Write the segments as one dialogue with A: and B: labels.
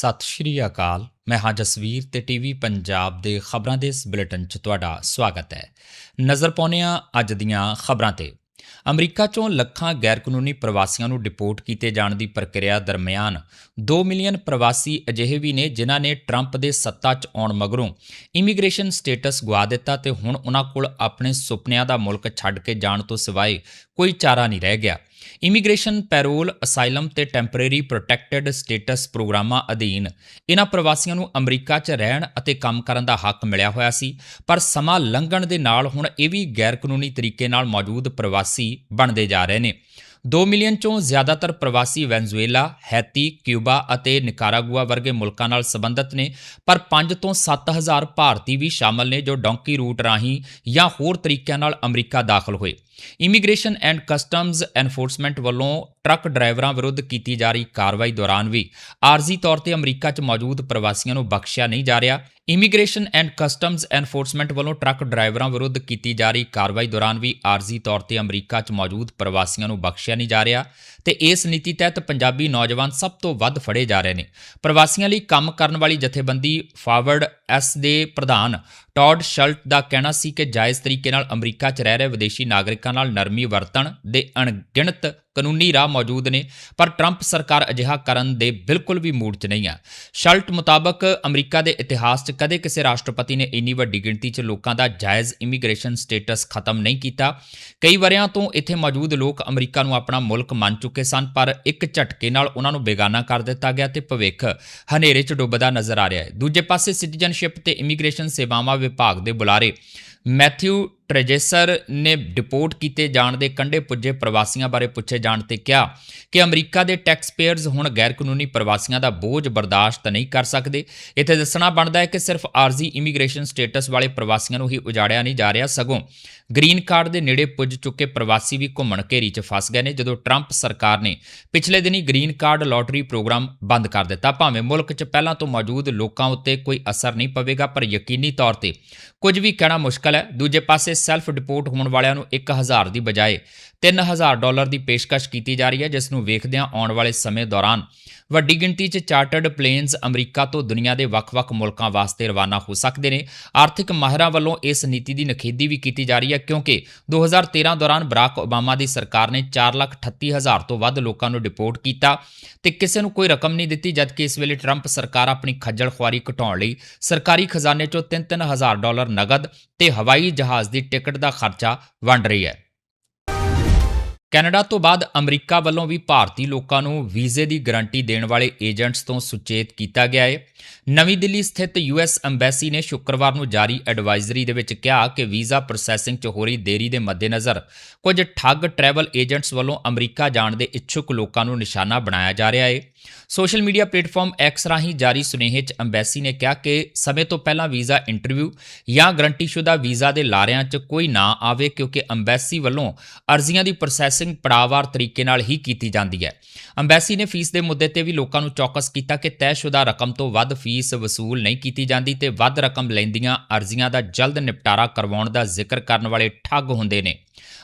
A: ਸਤਿ ਸ਼੍ਰੀ ਅਕਾਲ। ਮੈਂ ਹਾਂ ਜਸਵੀਰ ਤੇ ਟੀਵੀ ਪੰਜਾਬ ਦੇ ਖਬਰਾਂ ਦੇ ਇਸ ਬੁਲੇਟਿਨ 'ਚ ਤੁਹਾਡਾ ਸਵਾਗਤ ਹੈ। ਨਜ਼ਰ ਪਾਉਂਦੇ ਹਾਂ ਅੱਜ ਦੀਆਂ ਖਬਰਾਂ ਤੇ। ਅਮਰੀਕਾ 'ਚੋਂ ਲੱਖਾਂ ਗੈਰਕਾਨੂੰਨੀ ਪ੍ਰਵਾਸੀਆਂ ਨੂੰ ਡਿਪੋਰਟ ਕੀਤੇ ਜਾਣ ਦੀ ਪ੍ਰਕਿਰਿਆ ਦਰਮਿਆਨ 2 ਮਿਲੀਅਨ ਪ੍ਰਵਾਸੀ ਅਜਿਹੇ ਵੀ ਨੇ ਜਿਨ੍ਹਾਂ ਨੇ ਟਰੰਪ ਦੇ ਸੱਤਾ 'ਚ ਆਉਣ ਮਗਰੋਂ ਇਮੀਗ੍ਰੇਸ਼ਨ ਸਟੇਟਸ ਗਵਾ ਦਿੱਤਾ ਤੇ ਹੁਣ ਉਹਨਾਂ ਕੋਲ ਆਪਣੇ ਸੁਪਨਿਆਂ ਦਾ ਮੁਲਕ ਛੱਡ ਕੇ ਜਾਣ ਤੋਂ ਸਿਵਾਏ ਕੋਈ ਚਾਰਾ ਨਹੀਂ ਰਹਿ ਗਿਆ। ਇਮੀਗ੍ਰੇਸ਼ਨ ਪੈਰੋਲ ਅਸਾਈਲਮ ਤੇ ਟੈਂਪਰੇਰੀ ਪ੍ਰੋਟੈਕਟਡ ਸਟੇਟਸ ਪ੍ਰੋਗਰਾਮਾਂ ਅਧੀਨ ਇਹਨਾਂ ਪ੍ਰਵਾਸੀਆਂ ਨੂੰ ਅਮਰੀਕਾ 'ਚ ਰਹਿਣ ਅਤੇ ਕੰਮ ਕਰਨ ਦਾ ਹੱਕ ਮਿਲਿਆ ਹੋਇਆ ਸੀ ਪਰ ਸਮਾਂ ਲੰਘਣ ਦੇ ਨਾਲ ਹੁਣ ਇਹ ਵੀ ਗੈਰ ਕਾਨੂੰਨੀ ਤਰੀਕੇ ਨਾਲ ਮੌਜੂਦ ਪ੍ਰਵਾਸੀ ਬਣਦੇ ਜਾ ਰਹੇ ਨੇ। 2 ਮਿਲੀਅਨ ਚੋਂ ਜ਼ਿਆਦਾਤਰ ਪ੍ਰਵਾਸੀ ਵੈਨਜ਼ੂਏਲਾ, ਹੈਤੀ, ਕਿਊਬਾ ਅਤੇ ਨਿਕਾਰਾਗੁਆ ਵਰਗੇ ਮੁਲਕਾਂ ਨਾਲ ਸੰਬੰਧਿਤ ਨੇ ਪਰ 5 ਤੋਂ 7000 ਭਾਰਤੀ ਵੀ ਸ਼ਾਮਲ ਨੇ ਜੋ ਡੌਂਕੀ ਰੂਟ ਰਾਹੀਂ ਜਾਂ ਹੋਰ ਤਰੀਕਿਆਂ ਨਾਲ ਅਮਰੀਕਾ ਦਾਖਲ ਹੋਏ। ਇਮੀਗ੍ਰੇਸ਼ਨ ਐਂਡ ਕਸਟਮਜ਼ ਐਨਫੋਰਸਮੈਂਟ ਵੱਲੋਂ ਟਰੱਕ ਡਰਾਈਵਰਾਂ ਵਿਰੁੱਧ ਕੀਤੀ ਜਾ ਰਹੀ ਕਾਰਵਾਈ ਦੌਰਾਨ ਵੀ ਆਰਜ਼ੀ ਤੌਰ ਤੇ ਅਮਰੀਕਾ 'ਚ ਮੌਜੂਦ ਪ੍ਰਵਾਸੀਆਂ ਨੂੰ ਬਖਸ਼ਿਆ ਨਹੀਂ ਜਾ ਰਿਹਾ। ਇਮੀਗ੍ਰੇਸ਼ਨ ਐਂਡ ਕਸਟਮਜ਼ ਐਨਫੋਰਸਮੈਂਟ ਵੱਲੋਂ ਟਰੱਕ ਡਰਾਈਵਰਾਂ ਵਿਰੁੱਧ ਕੀਤੀ ਜਾ ਰਹੀ ਕਾਰਵਾਈ ਦੌਰਾਨ ਵੀ ਆਰਜ਼ੀ ਤੌਰ ਤੇ ਅਮਰੀਕਾ 'ਚ ਮੌਜੂਦ ਪ੍ਰਵਾਸੀਆਂ ਨੂੰ ਬਖਸ਼ਿਆ ਨਹੀਂ ਜਾ ਰਿਹਾ ਤੇ ਇਸ ਨੀਤੀ ਤਹਿਤ ਪੰਜਾਬੀ ਨੌਜਵਾਨ ਸਭ ਤੋਂ ਵੱਧ ਫੜੇ ਜਾ ਰਹੇ ਨੇ। ਪ੍ਰਵਾਸੀਆਂ ਲਈ ਕੰਮ ਕਰਨ ਵਾਲੀ ਜਥੇਬੰਦੀ ਫਾਰਵਰਡ ਐਸ ਦੇ ਪ੍ਰਧਾਨ ਟੌਡ ਸ਼ਲਟ ਦਾ ਕਹਿਣਾ ਸੀ ਕਿ ਜਾਇਜ਼ ਤਰੀਕੇ ਨਾਲ ਅਮਰੀਕਾ 'ਚ ਰਹਿ ਰਹੇ ਵਿਦੇਸ਼ੀ ਨਾਗਰਿਕਾਂ ਨਾਲ ਨਰਮੀ ਵਰਤਣ ਦੇ ਅਣਗਿਣਤ ਕਾਨੂੰਨੀ ਰਾਹ ਮੌਜੂਦ ਨੇ, ਪਰ ਟਰੰਪ ਸਰਕਾਰ ਅਜਿਹਾ ਕਰਨ ਦੇ ਬਿਲਕੁਲ ਵੀ ਮੂਡ 'ਚ ਨਹੀਂ ਆ। ਸ਼ਲਟ ਮੁਤਾਬਕ ਅਮਰੀਕਾ ਦੇ ਇਤਿਹਾਸ 'ਚ ਕਦੇ ਕਿਸੇ ਰਾਸ਼ਟਰਪਤੀ ਨੇ ਇੰਨੀ ਵੱਡੀ ਗਿਣਤੀ 'ਚ ਲੋਕਾਂ ਦਾ ਜਾਇਜ਼ ਇਮੀਗ੍ਰੇਸ਼ਨ ਸਟੇਟਸ ਖਤਮ ਨਹੀਂ ਕੀਤਾ। ਕਈ ਵਰਿਆਂ ਤੋਂ ਇੱਥੇ ਮੌਜੂਦ ਲੋਕ ਅਮਰੀਕਾ ਨੂੰ ਆਪਣਾ ਮੁਲਕ ਮੰਨ ਚੁੱਕੇ ਸਨ, ਪਰ ਇੱਕ ਝਟਕੇ ਨਾਲ ਉਹਨਾਂ ਨੂੰ ਬੇਗਾਨਾ ਕਰ ਦਿੱਤਾ ਗਿਆ ਤੇ ਭਵਿੱਖ ਹਨੇਰੇ 'ਚ ਡੁੱਬਦਾ ਨਜ਼ਰ ਆ ਰਿਹਾ ਹੈ। ਦੂਜੇ ਪਾਸੇ ਸਿਟੀਜ਼ਨਸ਼ਿਪ ਤੇ ਇਮੀਗ੍ਰੇਸ਼ਨ ਸੇਵਾਵਾਂ ਵਿਭਾਗ ਦੇ ਬੁਲਾਰੇ ਮੈਥਿਊ ਟ੍ਰੇਜੇਸਰ ਨੇ ਡਿਪੋਰਟ ਕੀਤੇ ਜਾਣ ਦੇ ਕੰਢੇ ਪੁੱਜੇ ਪ੍ਰਵਾਸੀਆਂ ਬਾਰੇ ਪੁੱਛੇ ਜਾਣ ਤੇ ਕਿਹਾ ਕਿ ਅਮਰੀਕਾ ਦੇ ਟੈਕਸ ਪੇਅਰਜ਼ ਹੁਣ ਗੈਰ ਕਾਨੂੰਨੀ ਪ੍ਰਵਾਸੀਆਂ ਦਾ ਬੋਝ ਬਰਦਾਸ਼ਤ ਨਹੀਂ ਕਰ ਸਕਦੇ। ਇੱਥੇ ਦੱਸਣਾ ਬਣਦਾ ਹੈ ਕਿ ਸਿਰਫ ਆਰਜ਼ੀ ਇਮੀਗ੍ਰੇਸ਼ਨ ਸਟੇਟਸ ਵਾਲੇ ਪ੍ਰਵਾਸੀਆਂ ਨੂੰ ਹੀ ਉਜਾੜਿਆ ਨਹੀਂ ਜਾ ਰਿਹਾ, ਸਗੋਂ ਗ੍ਰੀਨ ਕਾਰਡ ਦੇ ਨੇੜੇ ਪੁੱਜ ਚੁੱਕੇ ਪ੍ਰਵਾਸੀ ਵੀ ਘੁੰਮਣ ਘੇਰੀ 'ਚ ਫਸ ਗਏ ਨੇ, ਜਦੋਂ ਟਰੰਪ ਸਰਕਾਰ ਨੇ ਪਿਛਲੇ ਦਿਨੀ ਗ੍ਰੀਨ ਕਾਰਡ ਲੋਟਰੀ ਪ੍ਰੋਗਰਾਮ ਬੰਦ ਕਰ ਦਿੱਤਾ। ਭਾਵੇਂ ਮੁਲਕ 'ਚ ਪਹਿਲਾਂ ਤੋਂ ਮੌਜੂਦ ਲੋਕਾਂ ਉੱਤੇ ਕੋਈ ਅਸਰ ਨਹੀਂ ਪਵੇਗਾ, ਪਰ ਯਕੀਨੀ ਤੌਰ ਤੇ ਕੁਝ ਵੀ ਕਹਿਣਾ ਮੁਸ਼ਕਲ ਹੈ। ਦੂਜੇ ਪਾਸੇ ਸੈਲਫ ਡਿਪੋਰਟ ਹੋਣ ਵਾਲਿਆਂ ਨੂੰ 1000 ਦੀ ਬਜਾਏ 3000 ਡਾਲਰ ਦੀ ਪੇਸ਼ਕਸ਼ ਕੀਤੀ ਜਾ ਰਹੀ ਹੈ, ਜਿਸ ਨੂੰ ਵੇਖਦਿਆਂ ਆਉਣ ਵਾਲੇ ਸਮੇਂ ਦੌਰਾਨ ਵੱਡੀ ਗਿਣਤੀ 'ਚ ਚਾਰਟਰਡ ਪਲੇਨਸ ਅਮਰੀਕਾ ਤੋਂ ਦੁਨੀਆ ਦੇ ਵੱਖ-ਵੱਖ ਮੁਲਕਾਂ ਵਾਸਤੇ ਰਵਾਨਾ ਹੋ ਸਕਦੇ ਨੇ। ਆਰਥਿਕ ਮਾਹਿਰਾਂ ਵੱਲੋਂ ਇਸ ਨੀਤੀ ਦੀ ਨਖੇਦੀ ਵੀ ਕੀਤੀ ਜਾ ਰਹੀ ਹੈ, ਕਿਉਂਕਿ 2013 ਦੌਰਾਨ ਬਰਾਕ ਓਬਾਮਾ ਦੀ ਸਰਕਾਰ ਨੇ 438000 ਤੋਂ ਵੱਧ ਲੋਕਾਂ ਨੂੰ ਡਿਪੋਰਟ ਕੀਤਾ ਤੇ ਕਿਸੇ ਨੂੰ ਕੋਈ ਰਕਮ ਨਹੀਂ ਦਿੱਤੀ, ਜਦਕਿ ਇਸ ਵੇਲੇ ਟਰੰਪ ਸਰਕਾਰ ਆਪਣੀ ਖੱਜਲ ਖੁਆਰੀ ਘਟਾਉਣ ਲਈ ਸਰਕਾਰੀ ਖਜ਼ਾਨੇ 'ਚੋਂ 3-3000 ਡਾਲਰ ਨਗਦ ਤੇ ਹਵਾਈ ਜਹਾਜ਼ ਦੀ ਟਿਕਟ ਦਾ ਖਰਚਾ ਵੰਡ ਰਹੀ ਹੈ। ਕੈਨੇਡਾ ਤੋਂ ਬਾਅਦ ਅਮਰੀਕਾ ਵੱਲੋਂ ਵੀ ਭਾਰਤੀ ਲੋਕਾਂ ਨੂੰ ਵੀਜ਼ੇ ਦੀ ਗਾਰੰਟੀ ਦੇਣ ਵਾਲੇ ਏਜੰਟਸ ਤੋਂ ਸੁਚੇਤ ਕੀਤਾ ਗਿਆ ਹੈ ਨਵੀਂ ਦਿੱਲੀ ਸਥਿਤ ਯੂਐਸ ਐਮਬੈਸੀ ਨੇ ਸ਼ੁੱਕਰਵਾਰ ਨੂੰ ਜਾਰੀ ਐਡਵਾਈਜ਼ਰੀ ਦੇ ਵਿੱਚ ਕਿਹਾ ਕਿ ਵੀਜ਼ਾ ਪ੍ਰੋਸੈਸਿੰਗ 'ਚ ਹੋ ਰਹੀ ਦੇਰੀ ਦੇ ਮੱਦੇਨਜ਼ਰ ਕੁਝ ਠੱਗ ਟਰੈਵਲ ਏਜੰਟਸ ਵੱਲੋਂ ਅਮਰੀਕਾ ਜਾਣ ਦੇ ਇੱਛੁਕ ਲੋਕਾਂ ਨੂੰ ਨਿਸ਼ਾਨਾ ਬਣਾਇਆ ਜਾ ਰਿਹਾ ਹੈ ਸੋਸ਼ਲ ਮੀਡੀਆ ਪਲੇਟਫਾਰਮ ਐਕਸ ਰਾਹੀਂ ਜਾਰੀ ਸੁਨੇਹੇ 'ਚ ਐਮਬੈਸੀ ਨੇ ਕਿਹਾ ਕਿ ਸਮੇਂ ਤੋਂ ਪਹਿਲਾਂ ਵੀਜ਼ਾ ਇੰਟਰਵਿਊ ਜਾਂ ਗਰੰਟੀਸ਼ੁਦਾ ਵੀਜ਼ਾ ਦੇ ਲਾਰਿਆਂ 'ਚ ਕੋਈ ਨਾ ਆਵੇ ਕਿਉਂਕਿ ਐਮਬੈਸੀ ਵੱਲੋਂ ਅਰਜ਼ੀਆਂ ਦੀ ਪ੍ਰੋਸੈਸਿੰਗ ਪੜਾਅਵਾਰ ਤਰੀਕੇ ਨਾਲ ਹੀ ਕੀਤੀ ਜਾਂਦੀ ਹੈ। ਐਮਬੈਸੀ ਨੇ ਫੀਸ ਦੇ ਮੁੱਦੇ ਤੇ ਵੀ ਲੋਕਾਂ ਨੂੰ ਚੌਕਸ ਕੀਤਾ ਕਿ ਤੈਅਸ਼ੁਦਾ ਰਕਮ ਤੋਂ ਵੱਧ ਫੀਸ ਵਸੂਲ ਨਹੀਂ ਕੀਤੀ ਜਾਂਦੀ ਤੇ ਵੱਧ ਰਕਮ ਲੈਂਦੀਆਂ ਅਰਜ਼ੀਆਂ ਦਾ ਜਲਦ ਨਿਪਟਾਰਾ ਕਰਵਾਉਣ ਦਾ ਜ਼ਿਕਰ ਕਰਨ ਵਾਲੇ ਠੱਗ ਹੁੰਦੇ ਨੇ।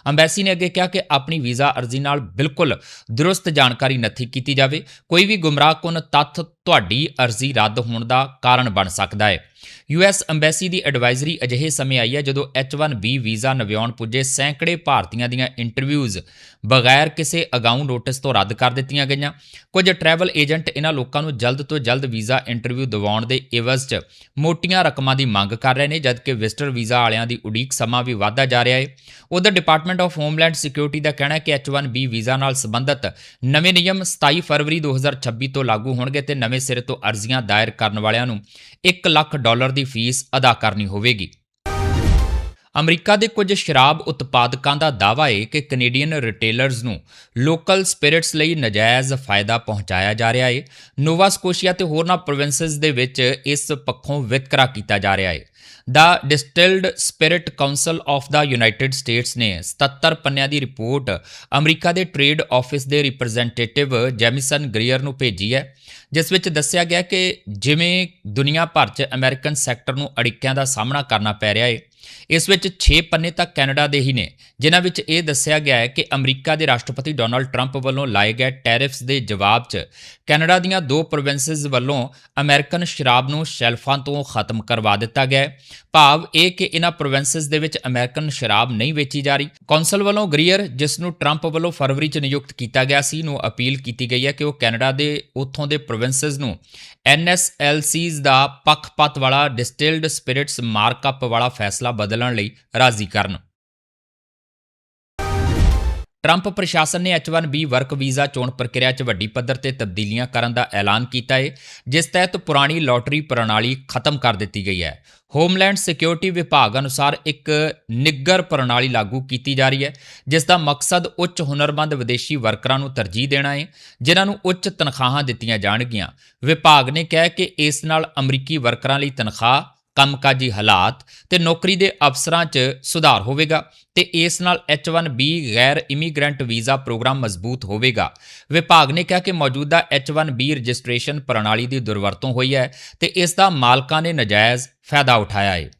A: ਅੰਬੈਸੀ ਨੇ ਅੱਗੇ ਕਿਹਾ ਕਿ ਆਪਣੀ ਵੀਜ਼ਾ ਅਰਜ਼ੀ ਨਾਲ ਬਿਲਕੁਲ ਦਰੁਸਤ ਜਾਣਕਾਰੀ ਨੱਥੀ ਕੀਤੀ ਜਾਵੇ। ਕੋਈ ਵੀ ਗੁੰਮਰਾਹਕੁਨ ਤੱਥ ਤੁਹਾਡੀ ਅਰਜ਼ੀ ਰੱਦ ਹੋਣ ਦਾ ਕਾਰਨ ਬਣ ਸਕਦਾ ਹੈ। ਯੂਐਸ ਐਮਬੈਸੀ ਦੀ ਐਡਵਾਈਜ਼ਰੀ ਅਜਿਹੇ ਸਮੇਂ ਆਈ ਹੈ ਜਦੋਂ H1B ਵੀਜ਼ਾ ਨਵਿਆਉਣ ਪੁੱਜੇ ਸੈਂਕੜੇ ਭਾਰਤੀਆਂ ਦੀਆਂ ਇੰਟਰਵਿਊਜ਼ ਬਗੈਰ ਕਿਸੇ ਅਗਾਊਂ ਨੋਟਿਸ ਤੋਂ ਰੱਦ ਕਰ ਦਿੱਤੀਆਂ ਗਈਆਂ। ਕੁਝ ਟਰੈਵਲ ਏਜੰਟ ਇਹਨਾਂ ਲੋਕਾਂ ਨੂੰ ਜਲਦ ਤੋਂ ਜਲਦ ਵੀਜ਼ਾ ਇੰਟਰਵਿਊ ਦਿਵਾਉਣ ਦੇ ਇਵਜ਼ 'ਚ ਮੋਟੀਆਂ ਰਕਮਾਂ ਦੀ ਮੰਗ ਕਰ ਰਹੇ ਨੇ, ਜਦਕਿ ਵਿਜ਼ਟਰ ਵੀਜ਼ਾ ਵਾਲਿਆਂ ਦੀ ਉਡੀਕ ਸਮਾਂ ਵੀ ਵਧਦਾ ਜਾ ਰਿਹਾ ਹੈ। ਉਧਰ ਡਿਪਾਰਟਮੈਂਟ ਆਫ ਹੋਮਲੈਂਡ ਸਿਕਿਉਰਿਟੀ ਦਾ ਕਹਿਣਾ ਹੈ ਕਿ H1B ਵੀਜ਼ਾ ਨਾਲ ਸੰਬੰਧਿਤ ਨਵੇਂ ਨਿਯਮ 27 ਫਰਵਰੀ 2026 ਤੋਂ ਲਾਗੂ ਹੋਣਗੇ ਤੇ ਨਵੇਂ ਸਿਰ ਤੋਂ ਅਰਜ਼ੀਆਂ ਦਾਇਰ ਕਰਨ ਵਾਲਿਆਂ ਨੂੰ 1 ਲੱਖ ਡਾਲਰ ਦੀ ਫੀਸ ਅਦਾ ਕਰਨੀ ਹੋਵੇਗੀ। ਅਮਰੀਕਾ ਦੇ ਕੁਝ ਸ਼ਰਾਬ ਉਤਪਾਦਕਾਂ ਦਾ ਦਾਅਵਾ ਹੈ ਕਿ ਕੈਨੇਡੀਅਨ ਰਿਟੇਲਰਸ ਨੂੰ ਲੋਕਲ ਸਪਿਰਿਟਸ ਲਈ ਨਜਾਇਜ਼ ਫਾਇਦਾ ਪਹੁੰਚਾਇਆ ਜਾ ਰਿਹਾ ਹੈ ਨੋਵਾ ਸਕੋਸ਼ੀਆ ਤੇ ਹੋਰਨਾਂ ਪ੍ਰੋਵਿੰਸਸ ਦੇ ਵਿੱਚ ਇਸ ਪੱਖੋਂ ਵਿਤਕਰਾ ਕੀਤਾ ਜਾ ਰਿਹਾ ਹੈ ਦਾ distilled spirit council of the United States ਨੇ 77 ਪੰਨਿਆਂ ਦੀ ਰਿਪੋਰਟ ਅਮਰੀਕਾ ਦੇ ਟ੍ਰੇਡ ਆਫਿਸ ਦੇ ਰਿਪਰੈਜ਼ੈਂਟੇਟਿਵ ਜੈਮਿਸਨ ਗ੍ਰੀਅਰ ਨੂੰ ਭੇਜੀ ਹੈ, ਜਿਸ ਵਿੱਚ ਦੱਸਿਆ ਗਿਆ ਕਿ ਜਿਵੇਂ ਦੁਨੀਆ ਭਰ 'ਚ ਅਮਰੀਕਨ ਸੈਕਟਰ ਨੂੰ ਅੜਿੱਕਿਆਂ ਦਾ ਸਾਹਮਣਾ ਕਰਨਾ ਪੈ ਰਿਹਾ ਹੈ ਇਸ ਵਿੱਚ 6 ਪੰਨੇ ਤਾਂ ਕੈਨੇਡਾ ਦੇ ਹੀ ਨੇ, ਜਿਨ੍ਹਾਂ ਵਿੱਚ ਇਹ ਦੱਸਿਆ ਗਿਆ ਹੈ ਕਿ ਅਮਰੀਕਾ ਦੇ ਰਾਸ਼ਟਰਪਤੀ ਡੋਨਲਡ ਟਰੰਪ ਵੱਲੋਂ ਲਾਏ ਗਏ ਟੈਰਿਫਸ ਦੇ ਜਵਾਬ 'ਚ ਕੈਨੇਡਾ ਦੀਆਂ ਦੋ ਪ੍ਰੋਵਿੰਸਸ ਵੱਲੋਂ ਅਮਰੀਕਨ ਸ਼ਰਾਬ ਨੂੰ ਸ਼ੈਲਫਾਂ ਤੋਂ ਖਤਮ ਕਰਵਾ ਦਿੱਤਾ ਗਿਆ ਭਾਵ ਇਹ ਕਿ ਇਹਨਾਂ ਪ੍ਰੋਵਿੰਸਸ ਦੇ ਵਿੱਚ ਅਮਰੀਕਨ ਸ਼ਰਾਬ ਨਹੀਂ ਵੇਚੀ ਜਾ ਰਹੀ। ਕੌਂਸਲ ਵੱਲੋਂ ਗਰੀਅਰ ਜਿਸ ਨੂੰ ਟਰੰਪ ਵੱਲੋਂ ਫਰਵਰੀ 'ਚ ਨਿਯੁਕਤ ਕੀਤਾ ਗਿਆ ਸੀ, ਨੂੰ ਅਪੀਲ ਕੀਤੀ ਗਈ ਹੈ ਕਿ ਉਹ ਕੈਨੇਡਾ ਦੇ ਉੱਥੋਂ ਦੇ ਪ੍ਰੋਵਿੰਸਸ ਨੂੰ NSLCs ਦਾ ਪੱਖਪਾਤ ਵਾਲਾ ਡਿਸਟਿਲਡ ਸਪਿਰਿਟਸ ਮਾਰਕਅਪ ਵਾਲਾ ਫੈਸਲਾ ਬਦਲਣ ਲਈ ਰਾਜ਼ੀ ਕਰਨ। ਟਰੰਪ ਪ੍ਰਸ਼ਾਸਨ ਨੇ H1B ਵਰਕ ਵੀਜ਼ਾ ਚੋਣ ਪ੍ਰਕਿਰਿਆ 'ਚ ਵੱਡੀ ਪੱਧਰ ਤੇ ਤਬਦੀਲੀਆਂ ਕਰਨ ਦਾ ਐਲਾਨ ਕੀਤਾ ਹੈ ਜਿਸ ਤਹਿਤ ਪੁਰਾਣੀ ਲੋਟਰੀ ਪ੍ਰਣਾਲੀ ਖਤਮ ਕਰ ਦਿੱਤੀ ਗਈ ਹੈ। ਹੋਮਲੈਂਡ ਸਿਕਿਉਰਿਟੀ ਵਿਭਾਗ ਅਨੁਸਾਰ ਇੱਕ ਨਿੱਗਰ ਪ੍ਰਣਾਲੀ ਲਾਗੂ ਕੀਤੀ ਜਾ ਰਹੀ ਹੈ, ਜਿਸ ਦਾ ਮਕਸਦ ਉੱਚ ਹੁਨਰਮੰਦ ਵਿਦੇਸ਼ੀ ਵਰਕਰਾਂ ਨੂੰ ਤਰਜੀਹ ਦੇਣਾ ਹੈ ਜਿਨ੍ਹਾਂ ਨੂੰ ਉੱਚ ਤਨਖਾਹਾਂ ਦਿੱਤੀਆਂ ਜਾਣਗੀਆਂ। ਵਿਭਾਗ ਨੇ ਕਿਹਾ ਕਿ ਇਸ ਨਾਲ ਅਮਰੀਕੀ ਵਰਕਰਾਂ ਲਈ ਤਨਖਾਹ ਕੰਮਕਾਜੀ ਹਾਲਾਤ ਤੇ ਨੌਕਰੀ ਦੇ ਅਵਸਰਾਂ 'ਚ ਸੁਧਾਰ ਹੋਵੇਗਾ ਤੇ ਇਸ ਨਾਲ H1B ਗੈਰ ਇਮੀਗ੍ਰੈਂਟ ਵੀਜ਼ਾ ਪ੍ਰੋਗਰਾਮ ਮਜ਼ਬੂਤ ਹੋਵੇਗਾ। ਵਿਭਾਗ ਨੇ ਕਿਹਾ ਕਿ ਮੌਜੂਦਾ H1B ਰਜਿਸਟ੍ਰੇਸ਼ਨ ਪ੍ਰਣਾਲੀ ਦੀ ਦੁਰਵਰਤੋਂ ਹੋਈ ਹੈ ਤੇ ਇਸ ਦਾ ਮਾਲਕਾਂ ਨੇ ਨਜਾਇਜ਼ ਫਾਇਦਾ ਉਠਾਇਆ ਹੈ।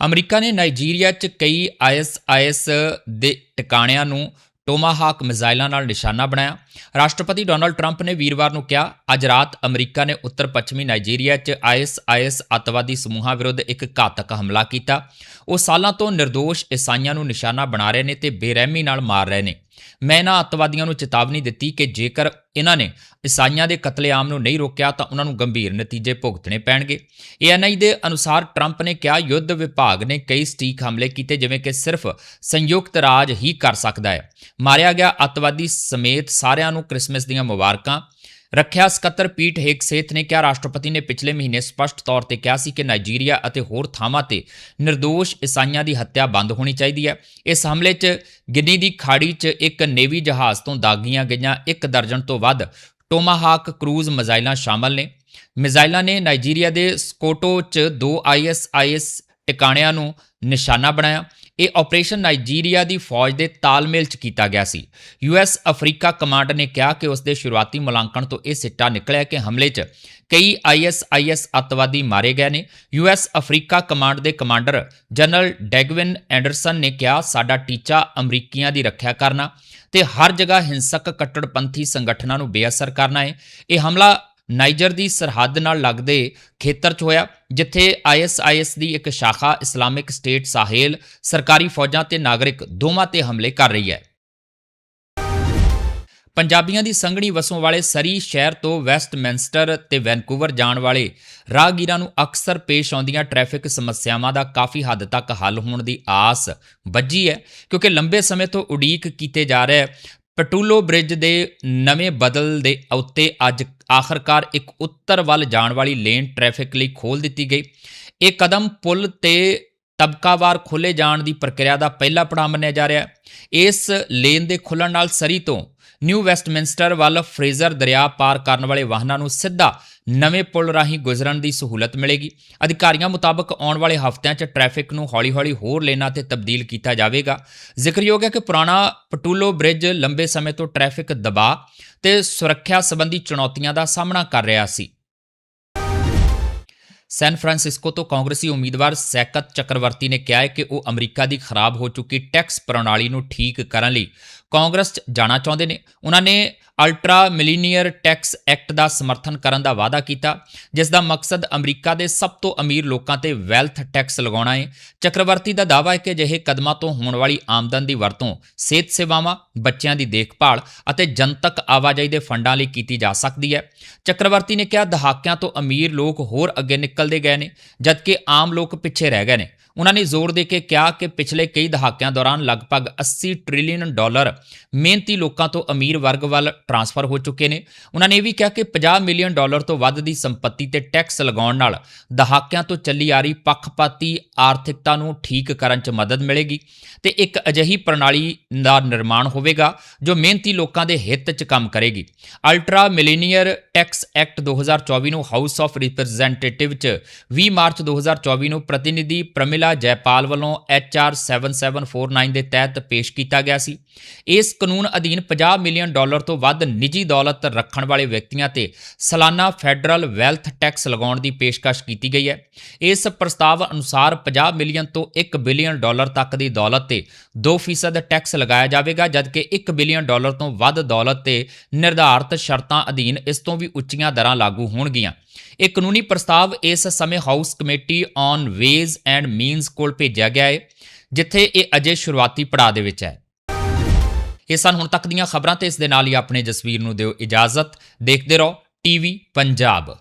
A: ਅਮਰੀਕਾ ਨੇ ਨਾਈਜੀਰੀਆ 'ਚ ਕਈ ਆਈਐਸਆਈਐਸ ਦੇ ਟਿਕਾਣਿਆਂ ਨੂੰ ਟੋਮਾਹਾਕ ਮਿਜ਼ਾਈਲਾਂ ਨਾਲ ਨਿਸ਼ਾਨਾ ਬਣਾਇਆ। ਰਾਸ਼ਟਰਪਤੀ ਡੋਨਲਡ ਟਰੰਪ ਨੇ ਵੀਰਵਾਰ ਨੂੰ ਕਿਹਾ, ਅੱਜ ਰਾਤ ਅਮਰੀਕਾ ਨੇ ਉੱਤਰ ਪੱਛਮੀ ਨਾਈਜੀਰੀਆ 'ਚ ਆਈਐਸਆਈਐਸ ਅੱਤਵਾਦੀ ਸਮੂਹਾਂ ਵਿਰੁੱਧ ਇੱਕ ਘਾਤਕ ਹਮਲਾ ਕੀਤਾ। ਉਹ ਸਾਲਾਂ ਤੋਂ નિર્ਦੋਸ਼ ਈਸਾਈਆਂ ਨੂੰ ਨਿਸ਼ਾਨਾ ਬਣਾ ਰਹੇ ਨੇ ਤੇ ਬੇਰਹਿਮੀ ਨਾਲ ਮਾਰ ਰਹੇ ਨੇ। ਮੈਂ ਇਹਨਾਂ ਅੱਤਵਾਦੀਆਂ ਨੂੰ ਚੇਤਾਵਨੀ ਦਿੱਤੀ ਕਿ ਜੇਕਰ ਇਹਨਾਂ ਨੇ ਈਸਾਈਆਂ ਦੇ ਕਤਲੇਆਮ ਨੂੰ ਨਹੀਂ ਰੋਕਿਆ, ਤਾਂ ਉਹਨਾਂ ਨੂੰ ਗੰਭੀਰ ਨਤੀਜੇ ਭੁਗਤਣੇ ਪੈਣਗੇ। ਏਐਨਆਈ ਦੇ ਅਨੁਸਾਰ ਟਰੰਪ ਨੇ ਕਿਹਾ, ਯੁੱਧ ਵਿਭਾਗ ਨੇ ਕਈ ਸਟੀਕ ਹਮਲੇ ਕੀਤੇ, ਜਿਵੇਂ ਕਿ ਸਿਰਫ ਸੰਯੁਕਤ ਰਾਜ ਹੀ ਕਰ ਸਕਦਾ ਹੈ। ਮਾਰਿਆ ਗਿਆ ਅੱਤਵਾਦੀ ਸਮੇਤ ਸਾਰਿਆਂ ਨੂੰ ਕ੍ਰਿਸਮਸ ਦੀਆਂ ਮੁਬਾਰਕਾਂ। ਰੱਖਿਆ ਸਕੱਤਰ ਪੀਟ ਹੇਗਸੇਥ ਨੇ ਕਿਹਾ, ਰਾਸ਼ਟਰਪਤੀ ਨੇ ਪਿਛਲੇ ਮਹੀਨੇ ਸਪਸ਼ਟ ਤੌਰ ਤੇ ਕਿਹਾ ਸੀ ਕਿ ਨਾਈਜੀਰੀਆ ਅਤੇ ਹੋਰ ਥਾਵਾਂ ਤੇ નિર્ਦੋਸ਼ ਈਸਾਈਆਂ ਦੀ ਹੱਤਿਆ ਬੰਦ ਹੋਣੀ ਚਾਹੀਦੀ ਹੈ। ਇਸ ਹਮਲੇ 'ਚ ਗਿਨੀ ਦੀ ਖਾੜੀ 'ਚ ਇੱਕ ਨੇਵੀ ਜਹਾਜ਼ ਤੋਂ ਦਾਗੀਆਂ ਗਈਆਂ, ਇੱਕ ਦਰਜਨ ਤੋਂ ਵੱਧ ਟੋਮਾਹਾਕ ਕਰੂਜ਼ ਮਿਜ਼ਾਈਲਾਂ ਸ਼ਾਮਲ ਨੇ। ਮਿਜ਼ਾਈਲਾਂ ਨੇ ਨਾਈਜੀਰੀਆ ਦੇ ਸਕੋਟੋ 'ਚ ਦੋ ਆਈਐਸਆਈਐਸ ਟਿਕਾਣਿਆਂ ਨੂੰ ਨਿਸ਼ਾਨਾ ਬਣਾਇਆ। ਇਹ ਆਪਰੇਸ਼ਨ ਨਾਈਜੀਰੀਆ ਦੀ ਫੌਜ ਦੇ ਤਾਲਮੇਲ 'ਚ ਕੀਤਾ ਗਿਆ ਸੀ। ਯੂਐਸ ਅਫਰੀਕਾ ਕਮਾਂਡ ਨੇ ਕਿਹਾ ਕਿ ਉਸ ਦੇ ਸ਼ੁਰੂਆਤੀ ਮੁਲਾਂਕਣ ਤੋਂ ਇਹ ਸਿੱਟਾ ਨਿਕਲਿਆ ਕਿ ਹਮਲੇ 'ਚ ਕਈ ਆਈਐਸਆਈਐਸ ਅੱਤਵਾਦੀ ਮਾਰੇ ਗਏ ਨੇ। ਯੂਐਸ ਅਫਰੀਕਾ ਕਮਾਂਡ ਦੇ ਕਮਾਂਡਰ ਜਨਰਲ ਡੈਗਵਿਨ ਐਂਡਰਸਨ ਨੇ ਕਿਹਾ, ਸਾਡਾ ਟੀਚਾ ਅਮਰੀਕੀਆਂ ਦੀ ਰੱਖਿਆ ਕਰਨਾ ਤੇ ਹਰ ਜਗ੍ਹਾ ਹਿੰਸਕ ਕੱਟੜਪੰਥੀ ਸੰਗਠਨਾਂ ਨੂੰ ਬੇਅਸਰ ਕਰਨਾ ਹੈ ਇਹ ਹਮਲਾ ਨਾਈਜਰ ਦੀ ਸਰਹੱਦ ਨਾਲ ਲੱਗਦੇ ਖੇਤਰ 'ਚ ਹੋਇਆ, ਜਿੱਥੇ ਆਈਐਸਆਈਐਸ ਦੀ ਇੱਕ ਸ਼ਾਖਾ ਇਸਲਾਮਿਕ ਸਟੇਟ ਸਾਹੇਲ ਸਰਕਾਰੀ ਫੌਜਾਂ ਤੇ ਨਾਗਰਿਕ ਦੋਵਾਂ ਤੇ ਹਮਲੇ ਕਰ ਰਹੀ ਹੈ। ਪੰਜਾਬੀਆਂ ਦੀ ਸੰਘਣੀ ਵਸੋਂ ਵਾਲੇ ਸਰੀ ਸ਼ਹਿਰ ਤੋਂ ਵੈਸਟਮਿੰਸਟਰ ਤੇ ਵੈਨਕੂਵਰ ਜਾਣ ਵਾਲੇ ਰਾਹਗੀਰਾਂ ਨੂੰ ਅਕਸਰ ਪੇਸ਼ ਆਉਂਦੀਆਂ ਟ੍ਰੈਫਿਕ ਸਮੱਸਿਆਵਾਂ ਦਾ ਕਾਫੀ ਹੱਦ ਤੱਕ ਹੱਲ ਹੋਣ ਦੀ ਆਸ ਵੱਜੀ ਹੈ, ਕਿਉਂਕਿ ਲੰਬੇ ਸਮੇਂ ਤੋਂ ਉਡੀਕ ਕੀਤੇ ਜਾ ਰਹੇ ਪਟੂਲੋ ਬ੍ਰਿਜ ਦੇ ਨਵੇਂ ਬਦਲ ਦੇ ਉੱਤੇ ਅੱਜ ਆਖਰਕਾਰ ਇੱਕ ਉੱਤਰ ਵੱਲ ਜਾਣ ਵਾਲੀ ਲੇਨ ਟ੍ਰੈਫਿਕ ਲਈ ਖੋਲ ਦਿੱਤੀ ਗਈ। ਇਹ ਕਦਮ ਪੁਲ ਤੇ ਤਬਕਾਵਾਰ ਖੋਲੇ ਜਾਣ ਦੀ ਪ੍ਰਕਿਰਿਆ ਦਾ ਪਹਿਲਾ ਪੜਾਅ ਮੰਨਿਆ ਜਾ ਰਿਹਾ ਹੈ। ਇਸ ਲੇਨ ਦੇ ਖੁੱਲਣ ਨਾਲ ਸਰੀ ਤੋਂ ਨਿਊ ਵੈਸਟਮਿੰਸਟਰ ਵੱਲ ਫਰੇਜ਼ਰ ਦਰਿਆ ਪਾਰ ਕਰਨ ਵਾਲੇ ਵਾਹਨਾਂ ਨੂੰ ਸਿੱਧਾ ਨਵੇਂ ਪੁਲ ਰਾਹੀਂ ਗੁਜ਼ਰਨ ਦੀ ਸਹੂਲਤ ਮਿਲੇਗੀ। ਅਧਿਕਾਰੀਆਂ ਮੁਤਾਬਕ ਆਉਣ ਵਾਲੇ ਹਫ਼ਤਿਆਂ 'ਚ ਟ੍ਰੈਫਿਕ ਨੂੰ ਹੌਲੀ-ਹੌਲੀ ਹੋਰ ਲੇਨਾਂ ਤੇ ਤਬਦੀਲ ਕੀਤਾ ਜਾਵੇਗਾ। ਜ਼ਿਕਰਯੋਗ ਹੈ ਕਿ ਪੁਰਾਣਾ ਪਟੂਲੋ ਬ੍ਰਿਜ ਲੰਬੇ ਸਮੇਂ ਤੋਂ ਟ੍ਰੈਫਿਕ ਦਬਾਅ ਤੇ ਸੁਰੱਖਿਆ ਸੰਬੰਧੀ ਚੁਣੌਤੀਆਂ ਦਾ ਸਾਹਮਣਾ ਕਰ ਰਿਹਾ ਸੀ। ਸੈਨ ਫਰਾਂਸਿਸਕੋ ਤੋਂ ਕਾਂਗਰਸੀ ਉਮੀਦਵਾਰ ਸੈਕਤ ਚੱਕਰਵਰਤੀ ਨੇ ਕਿਹਾ ਹੈ ਕਿ ਉਹ ਅਮਰੀਕਾ ਦੀ ਖਰਾਬ ਹੋ ਚੁੱਕੀ ਟੈਕਸ ਪ੍ਰਣਾਲੀ ਨੂੰ ਠੀਕ ਕਰਨ ਲਈ ਕਾਂਗਰਸ 'ਚ ਜਾਣਾ ਚਾਹੁੰਦੇ ਨੇ। ਉਹਨਾਂ ਨੇ ਅਲਟਰਾ ਮਿਲੀਨੀਅਰ ਟੈਕਸ ਐਕਟ ਦਾ ਸਮਰਥਨ ਕਰਨ ਦਾ ਵਾਅਦਾ ਕੀਤਾ, ਜਿਸ ਦਾ ਮਕਸਦ ਅਮਰੀਕਾ ਦੇ ਸਭ ਤੋਂ ਅਮੀਰ ਲੋਕਾਂ ਤੇ ਵੈਲਥ ਟੈਕਸ ਲਗਾਉਣਾ ਹੈ ਚੱਕਰਵਰਤੀ ਦਾ ਦਾਅਵਾ ਹੈ ਕਿ ਅਜਿਹੇ ਕਦਮਾਂ ਤੋਂ ਹੋਣ ਵਾਲੀ ਆਮਦਨ ਦੀ ਵਰਤੋਂ ਸਿਹਤ ਸੇਵਾਵਾਂ, ਬੱਚਿਆਂ ਦੀ ਦੇਖਭਾਲ ਅਤੇ ਜਨਤਕ ਆਵਾਜਾਈ ਦੇ ਫੰਡਾਂ ਲਈ ਕੀਤੀ ਜਾ ਸਕਦੀ ਹੈ। ਚੱਕਰਵਰਤੀ ਨੇ ਕਿਹਾ, ਦਹਾਕਿਆਂ ਤੋਂ ਅਮੀਰ ਲੋਕ ਹੋਰ ਅੱਗੇ ਨਿਕਲਦੇ ਗਏ ਨੇ, ਜਦਕਿ ਆਮ ਲੋਕ ਪਿੱਛੇ ਰਹਿ ਗਏ ਨੇ। ਉਹਨਾਂ ਨੇ ਜ਼ੋਰ ਦੇ ਕੇ ਕਿਹਾ ਕਿ ਪਿਛਲੇ ਕਈ ਦਹਾਕਿਆਂ ਦੌਰਾਨ ਲਗਭਗ 80 ਟ੍ਰਿਲੀਅਨ ਡਾਲਰ ਮਿਹਨਤੀ ਲੋਕਾਂ ਤੋਂ ਅਮੀਰ ਵਰਗ ਵੱਲ ਟਰਾਂਸਫਰ ਹੋ ਚੁੱਕੇ ਨੇ। ਉਹਨਾਂ ਨੇ ਇਹ ਵੀ ਕਿਹਾ ਕਿ 50 ਮਿਲੀਅਨ ਡਾਲਰ ਤੋਂ ਵੱਧ ਦੀ ਸੰਪਤੀ ਤੇ ਟੈਕਸ ਲਗਾਉਣ ਨਾਲ ਦਹਾਕਿਆਂ ਤੋਂ ਚੱਲੀ ਆ ਰਹੀ ਪੱਖਪਾਤੀ ਆਰਥਿਕਤਾ ਨੂੰ ਠੀਕ ਕਰਨ 'ਚ ਮਦਦ ਮਿਲੇਗੀ ਤੇ ਇੱਕ ਅਜਿਹੀ ਪ੍ਰਣਾਲੀ ਦਾ ਨਿਰਮਾਣ ਹੋਵੇਗਾ ਜੋ ਮਿਹਨਤੀ ਲੋਕਾਂ ਦੇ ਹਿੱਤ 'ਚ ਕੰਮ ਕਰੇਗੀ। ਅਲਟਰਾ ਮਿਲੀਨੀਅਰ ਟੈਕਸ ਐਕਟ 2024 ਨੂੰ ਹਾਊਸ ਆਫ ਰਿਪਰੈਜ਼ੈਂਟੇਟਿਵ 'ਚ 20 ਮਾਰਚ 2024 ਨੂੰ ਪ੍ਰਤੀਨਿਧੀ ਪ੍ਰਮਿਲ ਮਹਿਲਾ ਜੈਪਾਲ ਵੱਲੋਂ HR 7749 ਦੇ ਤਹਿਤ ਪੇਸ਼ ਕੀਤਾ ਗਿਆ ਸੀ। ਇਸ ਕਾਨੂੰਨ ਅਧੀਨ 50 ਮਿਲੀਅਨ ਡਾਲਰ ਤੋਂ ਵੱਧ ਨਿੱਜੀ ਦੌਲਤ ਰੱਖਣ ਵਾਲੇ ਵਿਅਕਤੀਆਂ ਤੇ ਸਾਲਾਨਾ ਫੈਡਰਲ ਵੈਲਥ ਟੈਕਸ ਲਗਾਉਣ ਦੀ ਪੇਸ਼ਕਸ਼ ਕੀਤੀ ਗਈ ਹੈ। ਇਸ ਪ੍ਰਸਤਾਵ ਅਨੁਸਾਰ 50 ਮਿਲੀਅਨ ਤੋਂ 1 ਬਿਲੀਅਨ ਡਾਲਰ ਤੱਕ ਦੀ ਦੌਲਤ ਤੇ 2% ਟੈਕਸ ਲਗਾਇਆ ਜਾਵੇਗਾ, ਜਦਕਿ 1 ਬਿਲੀਅਨ ਡਾਲਰ ਤੋਂ ਵੱਧ ਦੌਲਤ ਤੇ ਨਿਰਧਾਰਤ ਸ਼ਰਤਾਂ ਅਧੀਨ ਇਸ ਤੋਂ ਵੀ ਉੱਚੀਆਂ ਦਰਾਂ ਲਾਗੂ ਹੋਣਗੀਆਂ। ਇਹ ਕਾਨੂੰਨੀ ਪ੍ਰਸਤਾਵ ਇਸ ਸਮੇਂ house committee on ways and means ਕੋਲ ਭੇਜਿਆ ਗਿਆ ਹੈ ਜਿੱਥੇ ਇਹ ਅਜੇ ਸ਼ੁਰੂਆਤੀ ਪੜਾਅ ਦੇ ਵਿੱਚ ਹੈ। ਇਹ ਸਨ ਹੁਣ ਤੱਕ ਦੀਆਂ ਖਬਰਾਂ ਤੇ ਇਸ ਦੇ ਨਾਲ ਹੀ ਆਪਣੇ ਜਸਵੀਰ ਨੂੰ ਦਿਓ ਇਜਾਜ਼ਤ। ਦੇਖਦੇ ਰਹੋ, ਟੀਵੀ ਪੰਜਾਬ।